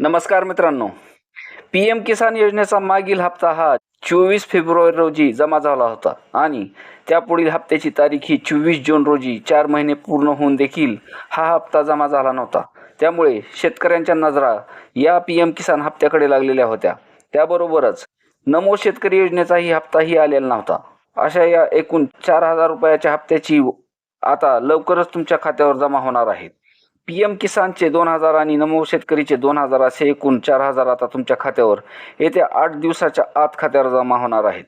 नमस्कार मित्रांनो. P M किसान योजनेचा मागील हप्ता हा चोवीस फेब्रुवारी रोजी जमा झाला होता आणि त्यापुढील हप्त्याची तारीख ही चोवीस जून रोजी चार महिने पूर्ण होऊन देखील हा हप्ता जमा झाला नव्हता. त्यामुळे शेतकऱ्यांच्या नजरा या पी एम किसान हप्त्याकडे लागलेल्या होत्या. त्याबरोबरच नमो शेतकरी योजनेचाही हप्ताही आलेला नव्हता. अशा या एकूण चार हजार रुपयाच्या हप्त्याची आता लवकरच तुमच्या खात्यावर जमा होणार आहेत पी एम किसानचे दोन हजार आणि नमो शेतकरीचे दोन हजार असे एकूण चार हजार आता तुमच्या खात्यावर. येत्या आठ दिवसाच्या आत खात्यावर जमा होणार आहेत.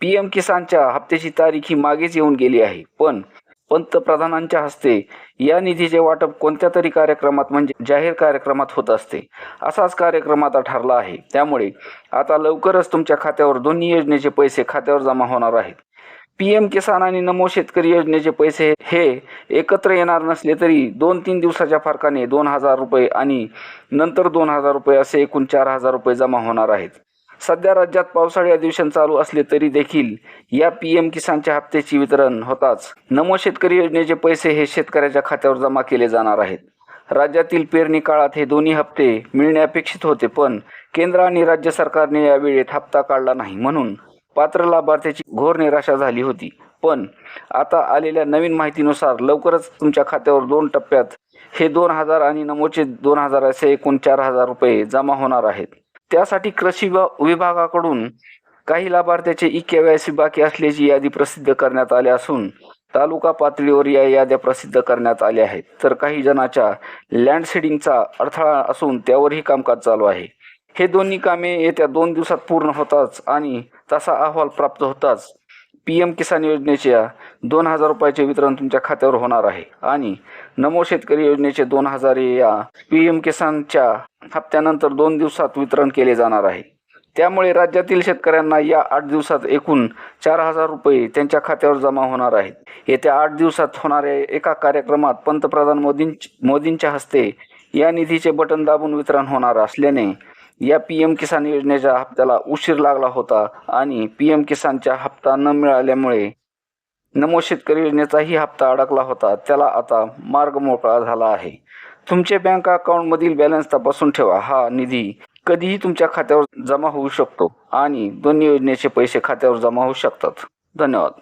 पी एम किसानच्या हप्त्याची तारीख ही मागेच येऊन गेली आहे. पण पंतप्रधानांच्या हस्ते या निधीचे वाटप कोणत्या तरी कार्यक्रमात म्हणजे जाहीर कार्यक्रमात होत असते असाच कार्यक्रम आता ठरला आहे. त्यामुळे आता लवकरच तुमच्या खात्यावर दोन्ही योजनेचे पैसे खात्यावर जमा होणार आहेत. पी एम किसान आणि नमो शेतकरी योजनेचे पैसे हे एकत्र येणार नसले तरी दोन तीन दिवसाच्या फरकाने दोन हजार रुपये आणि नंतर दोन हजार रुपये असे एकूण चार हजार रुपये जमा होणार आहेत. सध्या राज्यात पावसाळी अधिवेशन चालू असले तरी देखील या पी एम किसानच्या हप्त्याचे वितरण होताच नमो शेतकरी योजनेचे पैसे हे शेतकऱ्याच्या खात्यावर जमा केले जाणार आहेत. राज्यातील पेरणी काळात हे दोन्ही हप्ते मिळणे अपेक्षित होते पण केंद्र आणि राज्य सरकारने या वेळेत हप्ता काढला नाही म्हणून पात्र लाभार्थ्याची घोर निराशा झाली होती. पण आता आलेल्या नवीन माहितीनुसार लवकरच तुमच्या खात्यावर दोन टप्प्यात हे दोन हजार आणि नमोचे दोन हजार असे एकूण चार हजार रुपये जमा होणार आहेत. त्यासाठी कृषी विभागाकडून काही लाभार्थ्याचे ई बाकी असल्याची यादी प्रसिद्ध करण्यात आली असून तालुका पातळीवर या याद्या प्रसिद्ध करण्यात आल्या आहेत. तर काही जणाच्या लँडसेडिंगचा अडथळा असून त्यावरही कामकाज चालू आहे. हे दोन्ही कामे येत्या दोन दिवसात पूर्ण होतात आणि तसा अहवाल प्राप्त होताच पी एम किसान योजनेच्या दोन हजार रुपयाचे वितरण तुमच्या खात्यावर होणार आहे. आणि नमो शेतकरी योजनेचे दोन हजार या पी एम किसानच्या हप्त्यानंतर दोन दिवसात वितरण केले जाणार आहे. त्यामुळे राज्यातील शेतकऱ्यांना या आठ दिवसात एकूण चार हजार रुपये त्यांच्या खात्यावर जमा होणार आहेत. येत्या आठ दिवसात होणाऱ्या एका कार्यक्रमात पंतप्रधान मोदीं मोदींच्या हस्ते या निधीचे बटन दाबून वितरण होणार असल्याने या पी एम किसान योजनेच्या हप्त्याला उशीर लागला होता आणि पी एम किसानच्या हप्ता न मिळाल्यामुळे नमो शेतकरी योजनेचाही हप्ता अडकला होता. त्याला आता मार्ग मोकळा झाला आहे. तुमचे बँक अकाउंटमधील बॅलन्स तपासून ठेवा. हा निधी कधीही तुमच्या खात्यावर जमा होऊ शकतो आणि दोन्ही योजनेचे पैसे खात्यावर जमा होऊ शकतात. धन्यवाद.